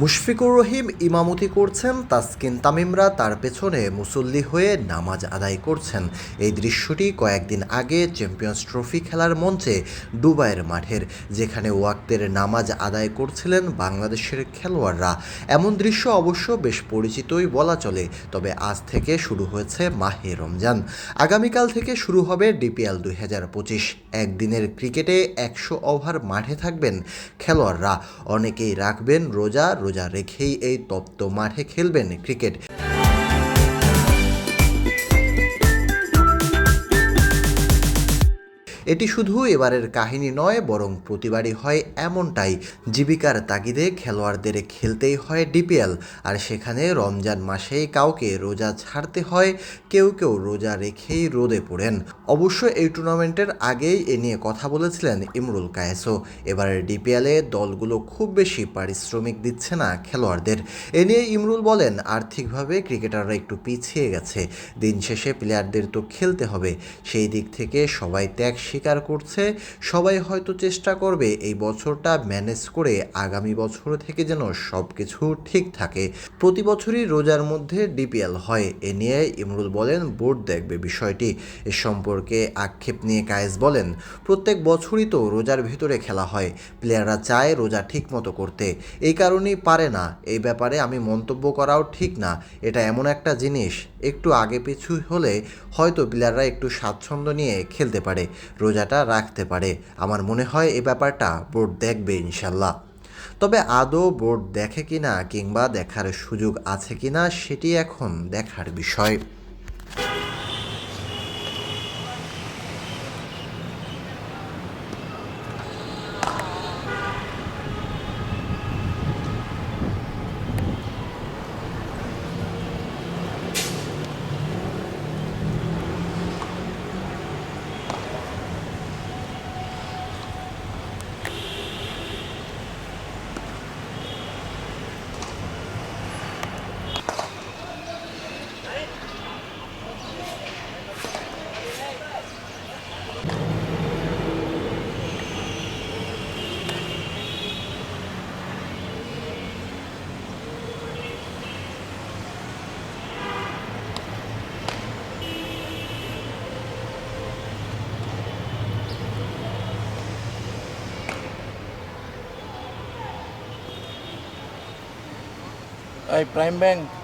মুশফিকুর রহিম ইমামতি করছেন, তাসকিন তামিমরা তার পেছনে মুসল্লি হয়ে নামাজ আদায় করছেন। এই দৃশ্যটি কয়েকদিন আগে চ্যাম্পিয়ন্স ট্রফি খেলার মঞ্চে দুবাইয়ের মাঠের, যেখানে ওয়াক্তের নামাজ আদায় করছিলেন বাংলাদেশের খেলোয়াড়রা। এমন দৃশ্য অবশ্য বেশ পরিচিতই বলা চলে, তবে আজ থেকে শুরু হয়েছে মাহে রমজান। আগামীকাল থেকে শুরু হবে ডিপিএল দুই হাজার পঁচিশ। একদিনের ক্রিকেটে একশো ওভার মাঠে থাকবেন খেলোয়াড়রা। অনেকেই রাখবেন রোজা রোজা রেখেই এই তপ্ত মাঠে খেলবেন ক্রিকেট। এটি শুধু এবারের কাহিনী নয়, বরং প্রতিবারই হয় এমনটাই। জীবিকার তাগিদে খেলোয়াড়দের খেলতেই হয় ডিপিএল, আর সেখানে রমজান মাসেই কাউকে রোজা ছাড়তে হয়, কেউ কেউ রোজা রেখেই রোদে পড়েন। অবশ্য এই টুর্নামেন্টের আগেই এ নিয়ে কথা বলেছিলেন ইমরুল কায়েসও এবারের ডিপিএলে দলগুলো খুব বেশি পারিশ্রমিক দিচ্ছে না খেলোয়াড়দের। এ নিয়ে ইমরুল বলেন, আর্থিকভাবে ক্রিকেটাররা একটু পিছিয়ে গেছে। দিন শেষে প্লেয়ারদের তো খেলতে হবে। সেই দিক থেকে সবাই ত্যাগ স্বীকার করছে, সবাই হয়তো চেষ্টা করবে এই বছরটা ম্যানেজ করে আগামী বছর থেকে যেন সব কিছু ঠিক থাকে। প্রতি বছরই রোজার মধ্যে ডিপিএল হয়, এ নিয়ে ইমরুল বলেন, বোর্ড দেখবে বিষয়টি। এ সম্পর্কে আক্ষেপ নিয়ে কায়েস বলেন, প্রত্যেক বছরই তো রোজার ভিতরে খেলা হয়, প্লেয়াররা চায় রোজা ঠিক মতো করতে। এই কারণেই পারে না, এই ব্যাপারে আমি মন্তব্য করাও ঠিক না, এটা এমন একটা জিনিস, একটু আগে পিছু হলে হয়তো প্লেয়াররা একটু স্বাচ্ছন্দ্য নিয়ে খেলতে পারে। রোজাটা রাখতে পারে। আমার মনে হয় এ ব্যাপারটা বোর্ড দেখবে ইনশাল্লাহ। তবে আদৌ বোর্ড দেখে কিনা কিংবা দেখার সুযোগ আছে কিনা সেটি এখন দেখার বিষয়। kay Prime Bank.